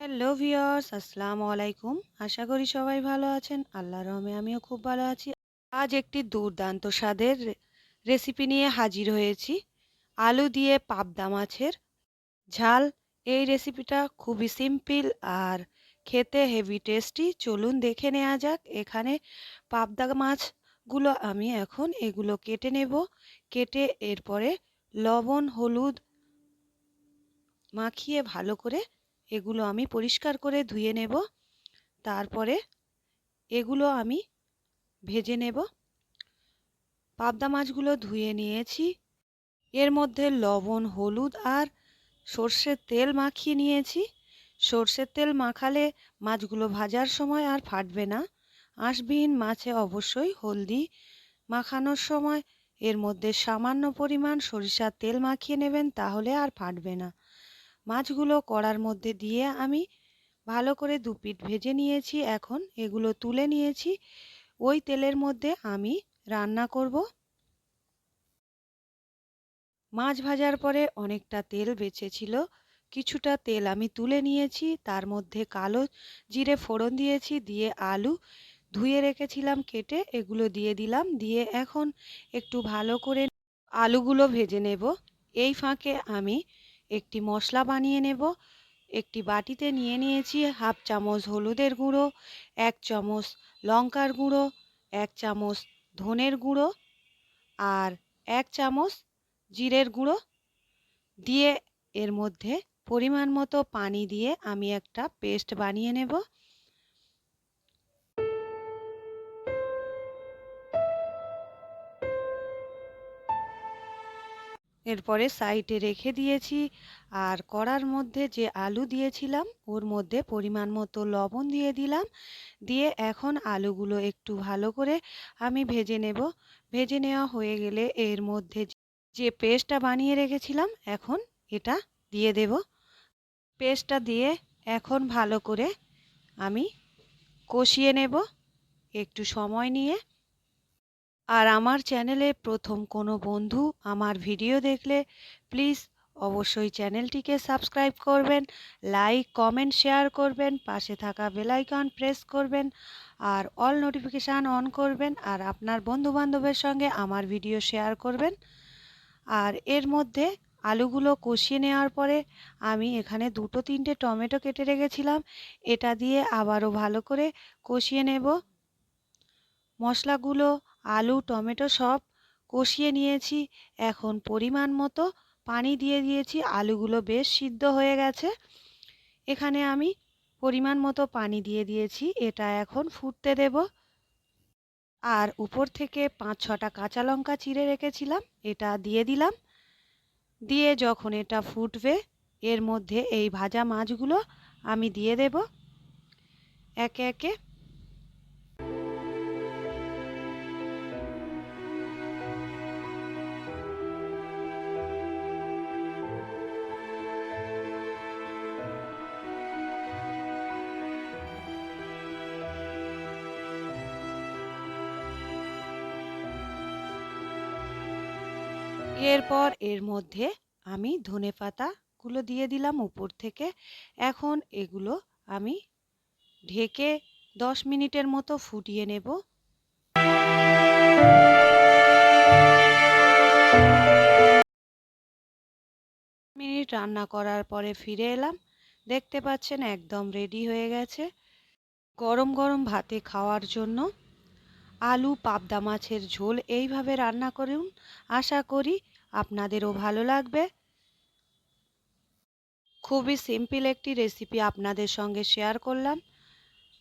Hello viewers, আসসালামু আলাইকুম। আশা করি সবাই ভালো আছেন। আল্লাহর রহমে আমিও খুব ভালো আছি। আজ একটি দুর্দান্ত স্বাদের রেসিপি নিয়ে হাজির হয়েছি। আলু দিয়ে পাবদা মাছের ঝাল। এই রেসিপিটা খুবই সিম্পল আর খেতে হেভি টেস্টি চলুন দেখে নেওয়া যাক। এখানে পাবদা মাছগুলো আমি এখন এগুলো কেটে নেব। কেটে এরপরে লবণ, হলুদ মাখিয়ে ভালো করে এগুলো আমি পরিষ্কার করে ধুয়ে নেব। তারপরে এগুলো আমি ভেজে নেব। পাবদা মাছগুলো ধুয়ে নিয়েছি। এর মধ্যে লবণ, হলুদ আর সর্ষের তেল মাখিয়ে নিয়েছি। সর্ষের তেল মাখালে মাছগুলো ভাজার সময় আর ফাটবে না। আঁশবিহীন মাছে অবশ্যই হলদি মাখানোর সময় এর মধ্যে সামান্য পরিমাণ সরিষার তেল মাখিয়ে নেবেন, তাহলে আর ফাটবে না। মাছগুলো কড়ার মধ্যে দিয়ে আমি ভালো করে দু পিঠ ভেজে নিয়েছি। এখন এগুলো তুলে নিয়েছি। ওই তেলের মধ্যে আমি রান্না করব। মাছ ভাজার পরে অনেকটা তেল বেঁচেছিল কিছুটা তেল আমি তুলে নিয়েছি। তার মধ্যে কালো জিরে ফোড়ন দিয়েছি, দিয়ে আলু ধুয়ে রেখেছিলাম কেটে, এগুলো দিয়ে দিলাম। দিয়ে এখন একটু ভালো করে আলুগুলো ভেজে নেব। এই ফাঁকে আমি একটি মশলা বানিয়ে নেব। একটি বাটিতে নিয়ে নিয়েছি হাফ চামচ হলুদের গুঁড়ো, এক চামচ লঙ্কার গুঁড়ো, এক চামচ ধনের গুঁড়ো আর এক চামচ জিরের গুঁড়ো। দিয়ে এর মধ্যে পরিমাণ মতো পানি দিয়ে আমি একটা পেস্ট বানিয়ে নেব। এরপরে সাইডে রেখে দিয়েছি। আর কড়ার মধ্যে যে আলু দিয়েছিলাম, ওর মধ্যে পরিমাণ মতো লবণ দিয়ে দিলাম। দিয়ে এখন আলুগুলো একটু ভালো করে আমি ভেজে নেব। ভেজে নেওয়া হয়ে গেলে এর মধ্যে যে পেস্টটা বানিয়ে রেখেছিলাম, এখন এটা দিয়ে দেব। পেস্টটা দিয়ে এখন ভালো করে আমি কষিয়ে নেব। একটু সময় নিয়ে আর আমার চ্যানেলে প্রথম কোনো বন্ধু আমার ভিডিও দেখলে প্লিজ অবশ্যই চ্যানেলটিকে সাবস্ক্রাইব করবেন লাইক কমেন্ট শেয়ার করবেন, পাশে থাকা বেলাইকন প্রেস করবেন, আর অল নোটিফিকেশান অন করবেন, আর আপনার বন্ধুবান্ধবের সঙ্গে আমার ভিডিও শেয়ার করবেন। আর এর মধ্যে আলুগুলো কষিয়ে নেওয়ার পরে আমি এখানে দুটো তিনটে টমেটো কেটে রেখেছিলাম, এটা দিয়ে আবারও ভালো করে কষিয়ে নেব। মশলাগুলো, আলু, টমেটো সব কষিয়ে নিয়েছি। এখন পরিমাণ মতো পানি দিয়ে দিয়েছি। আলুগুলো বেশ সিদ্ধ হয়ে গেছে। এখানে আমি পরিমাণ মতো পানি দিয়ে দিয়েছি। এটা এখন ফুটতে দেব। আর উপর থেকে পাঁচ ছটা কাঁচা লঙ্কা চিড়ে রেখেছিলাম। এটা দিয়ে দিলাম। দিয়ে যখন এটা ফুটবে, এর মধ্যে এই ভাজা মাছগুলো আমি দিয়ে দেব। একে একে এরপর এর মধ্যে আমি ধনে পাতাগুলো দিয়ে দিলাম উপর থেকে। এখন এগুলো আমি ঢেকে দশ মিনিটের মতো ফুটিয়ে নেব। মিনিট রান্না করার পরে ফিরে এলাম। দেখতে পাচ্ছেন একদম রেডি হয়ে গেছে। গরম গরম ভাতে খাওয়ার জন্য আলু, পাবদা মাছের ঝোল এইভাবে রান্না করুন। আশা করি আপনাদেরও ভালো লাগবে। খুবই সিম্পল একটি রেসিপি আপনাদের সঙ্গে শেয়ার করলাম।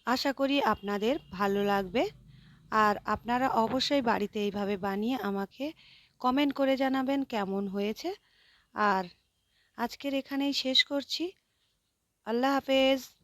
আশা করি আপনাদের ভালো লাগবে। আর আপনারা অবশ্যই বাড়িতে এইভাবে বানিয়ে আমাকে কমেন্ট করে জানাবেন কেমন হয়েছে। আর আজকের এখানেই শেষ করছি। আল্লাহ হাফেজ।